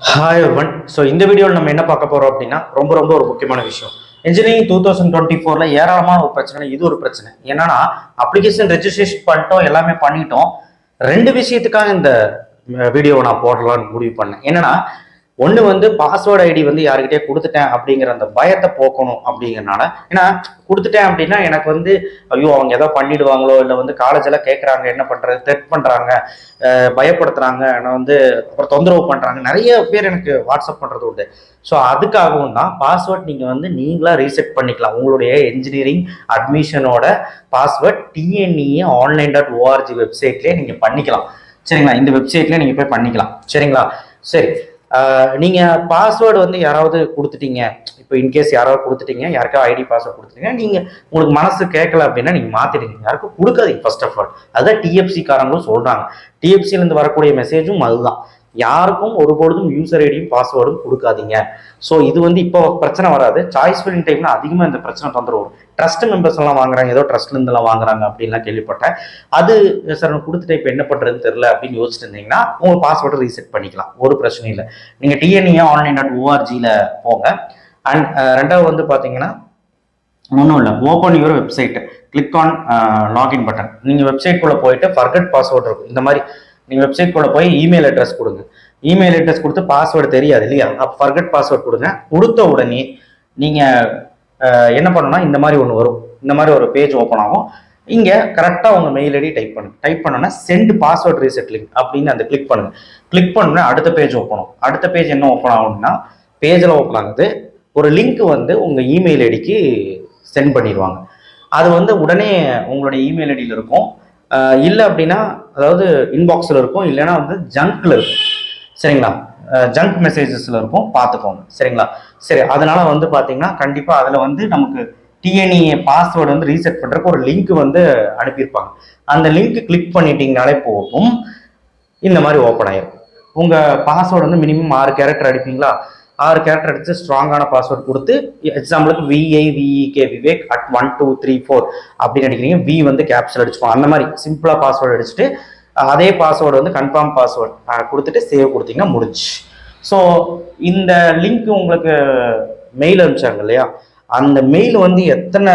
Hi one so இந்த வீடியோவில் நம்ம என்ன பார்க்க போறோம் அப்படின்னா ரொம்ப ரொம்ப ஒரு முக்கியமான விஷயம். இன்ஜினியரிங் டூ தௌசண்ட் டுவெண்ட்டி ஃபோர்ல ஏராளமான ஒரு பிரச்சனை இது ஒரு பிரச்சனை. என்னன்னா அப்ளிகேஷன் ரெஜிஸ்ட்ரேஷன் பண்ணிட்டோம் எல்லாமே பண்ணிட்டோம். ரெண்டு விஷயத்துக்காக இந்த வீடியோவை நான் போடலாம்னு முடிவு பண்ணேன். என்னன்னா ஒன்று வந்து பாஸ்வேர்டு ஐடி வந்து யாருக்கிட்டே கொடுத்துட்டேன் அப்படிங்கிற அந்த பயத்தை போக்கணும் அப்படிங்கிறனால ஏன்னா கொடுத்துட்டேன் அப்படின்னா எனக்கு வந்து ஐயோ அவங்க ஏதோ பண்ணிடுவாங்களோ இல்லை வந்து காலேஜ் எல்லாம் கேட்குறாங்க என்ன பண்ணுறது த்ரெட் பண்ணுறாங்க பயப்படுத்துறாங்க நான் வந்து அப்புறம் தொந்தரவு பண்ணுறாங்க நிறைய பேர் எனக்கு வாட்ஸ்அப் பண்ணுறது உண்டு. ஸோ அதுக்காகவும் தான் பாஸ்வேர்ட் நீங்கள் வந்து நீங்களாக ரீசெட் பண்ணிக்கலாம். உங்களுடைய engineering அட்மிஷனோட password TNEA online dot ORG வெப்சைட்லேயே நீங்கள் பண்ணிக்கலாம். சரிங்களா? இந்த வெப்சைட்லேயே நீங்கள் போய் பண்ணிக்கலாம். சரிங்களா? சரி. ஆஹ் நீங்க பாஸ்வேர்டு வந்து யாராவது கொடுத்துட்டீங்க. இப்போ இன்கேஸ் யாராவது கொடுத்துட்டீங்க யாருக்கா ஐடி பாஸ்வேர்டு கொடுத்துட்டீங்க நீங்க உங்களுக்கு மனசு கேட்கல அப்படின்னா நீங்க மாத்திடுங்க யாருக்கும் கொடுக்காதீங்க ஃபர்ஸ்ட் ஆஃப் ஆல் அதுதான் டிஎஃப்சி காரங்களும் சொல்றாங்க. TFC இருந்து வரக்கூடிய மெசேஜும் அதுதான். யாருக்கும் ஒருபொழுதும் யூசர் ஐடியும் பாஸ்வேர்டும் கொடுக்காதீங்க. ஸோ இது வந்து இப்போ பிரச்சனை வராது. சாய்ஸ் ஃபில்லிங் டைம்ல அதிகமாக இந்த பிரச்சனை தொந்தரவு வரும். ட்ரஸ்ட் மெம்பர்ஸ் எல்லாம் வாங்குறாங்க. ஏதோ ட்ரஸ்ட்லேருந்துலாம் வாங்குறாங்க அப்படின்லாம் கேள்விப்பட்டேன். அது சார் நான் கொடுத்துட்டு இப்போ என்ன பண்ணுறதுன்னு தெரில அப்படின்னு யோசிச்சுட்டு இருந்தீங்கன்னா உங்க பாஸ்வேர்டை ரீசெட் பண்ணிக்கலாம். ஒரு பிரச்சனையும் இல்லை. நீங்கள் டிஎன்ஏ ஆன்லைன் டாட் ஓஆர்ஜியில் போங்க. அண்ட் ரெண்டாவது வந்து பார்த்தீங்கன்னா ஒன்றும் இல்லை. Open your website click on login button நீங்கள் வெப்சைட் குள்ளே போயிட்டு ஃபர்கட் பாஸ்வேர்டு இருக்கும். இந்த மாதிரி நீங்கள் வெப்சைட்குள்ளே போய் இமெயில் அட்ரஸ் கொடுங்க. இமெயில் அட்ரஸ் கொடுத்து பாஸ்வேர்டு தெரியாது இல்லையா? அப்போ ஃபர்கட் பாஸ்வேர்ட் கொடுங்க. கொடுத்த உடனே நீங்கள் என்ன பண்ணணும்னா இந்த மாதிரி ஒன்று வரும். இந்த மாதிரி ஒரு பேஜ் ஓப்பன் ஆகும். இங்கே கரெக்டாக உங்கள் மெயில் ஐடி டைப் பண்ணுங்க. டைப் பண்ணோன்னா சென்ட் பாஸ்வேர்ட் ரீசெட் லிங்க் அப்படின்னு அந்த கிளிக் பண்ணுங்க. கிளிக் பண்ணோன்னா அடுத்த பேஜ் ஓப்பன் ஆகும். அடுத்த பேஜ் என்ன ஓப்பன் ஆகும்னா பேஜில் ஓப்பன் ஆகுது. ஒரு லிங்க் வந்து உங்கள் இமெயில் ஐடிக்கு சென்ட் பண்ணிடுவாங்க. அது வந்து உடனே உங்களுடைய இமெயில் ஐடியில் இருக்கும். இல்லை அப்படின்னா அதாவது இன்பாக்ஸில் இருக்கும் இல்லைன்னா வந்து ஜங்க்ல இருக்கும். சரிங்களா? ஜங்க் மெசேஜஸில் இருக்கும் பார்த்துக்கோங்க. சரிங்களா? சரி அதனால் வந்து பார்த்தீங்கன்னா கண்டிப்பாக அதில் வந்து நமக்கு டிஎன்இஏ பாஸ்வேர்டு வந்து ரீசெட் பண்ணுறதுக்கு ஒரு லிங்க் வந்து அனுப்பியிருப்பாங்க. அந்த லிங்க் கிளிக் பண்ணிட்டீங்கனாலே போதும். இந்த மாதிரி ஓப்பன் ஆயிரும். உங்கள் பாஸ்வேர்டு வந்து மினிமம் ஆறு கேரக்டர் அடிப்பீங்களா? ஆறு கேரக்டர் அடிச்சு ஸ்ட்ராங்கான பாஸ்வேர்ட் கொடுத்து எக்ஸாம்பிளுக்கு V I V E K Vivek at one two three four அப்படின்னு அடிக்கிறீங்க. வி வந்து கேப்சல் அடிச்சுப்போம் அந்த மாதிரி சிம்பிளாக பாஸ்வேர்டு அடிச்சுட்டு அதே பாஸ்வேர்டு வந்து கன்ஃபார்ம் பாஸ்வேர்டு கொடுத்துட்டு சேவ் கொடுத்தீங்கன்னா முடிஞ்சு. ஸோ இந்த லிங்க் உங்களுக்கு மெயில் அனுப்பிச்சாங்க இல்லையா? அந்த மெயில் வந்து எத்தனை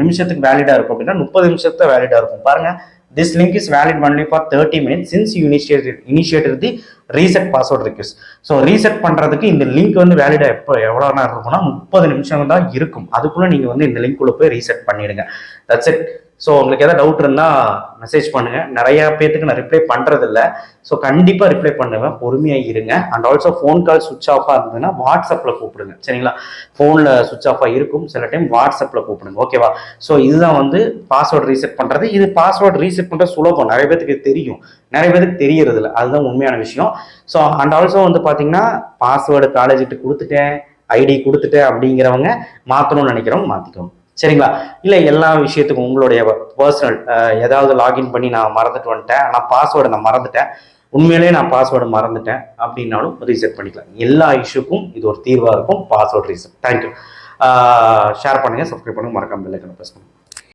நிமிஷத்துக்கு வேலிடா இருக்கும் அப்படின்னா முப்பது நிமிஷத்தை வேலிடா இருக்கும். பாருங்க this link is valid only for thirty minutes since you initiate initiated the reset password request so reset பண்ணுறதுக்கு இந்த லிங்க் வந்து வேலிடாக எப்போ எவ்வளோ நேரம் இருக்கும்னா முப்பது நிமிஷம் தான் இருக்கும். அதுக்குள்ளே நீங்கள் வந்து இந்த லிங்க்குள்ளே போய் ரீசெட் பண்ணிடுங்க. தட்ஸ் இட் ஸோ உங்களுக்கு எதாவது டவுட் இருந்தால் மெசேஜ் பண்ணுங்கள் நிறையா பேத்துக்கு நான் ரிப்ளை பண்ணுறதில்ல ஸோ கண்டிப்பாக ரிப்ளை பண்ணுவேன். பொறுமையாக இருங்க. And also phone call switch ஆஃபாக இருந்ததுன்னா வாட்ஸ்அப்பில் கூப்பிடுங்க. சரிங்களா? ஃபோனில் சுவிச் ஆஃபாக இருக்கும். சில டைம் வாட்ஸ்அப்பில் கூப்பிடுங்க. ஓகேவா ஸோ இதுதான் வந்து பாஸ்வேர்டு ரீசெட் பண்ணுறது இது பாஸ்வேர்டு ரீசெட் பண்ணுறது சுலபம். நிறைய பேத்துக்கு தெரியும். நிறைய பேருக்கு தெரியறது இல்லை அதுதான் உண்மையான விஷயம். ஸோ அண்ட் ஆல்சோ வந்து பார்த்தீங்கன்னா பாஸ்வேர்டு காலேஜ்கிட்ட கொடுத்துட்டேன் ஐடி கொடுத்துட்டேன் அப்படிங்கிறவங்க மாற்றணும்னு நினைக்கிறவங்க மாற்றிக்கோங்க சரிங்களா? இல்லை எல்லா விஷயத்துக்கும் உங்களுடைய பர்சனல் ஏதாவது லாகின் பண்ணி நான் மறந்துட்டு வந்துட்டேன். ஆனால் பாஸ்வேர்டை நான் மறந்துட்டேன். உண்மையிலேயே நான் பாஸ்வேர்டு மறந்துட்டேன். அப்படின்னாலும் ரீசெட் பண்ணிக்கலாம். எல்லா இஷ்யூக்கும் இது ஒரு தீர்வாக இருக்கும். Password reset thank you share பண்ணுங்கள் சப்ஸ்கிரைப் பண்ணுங்கள் மறக்காமல் பெல்லைக்கனை ப்ரெஸ் பண்ணுங்கள்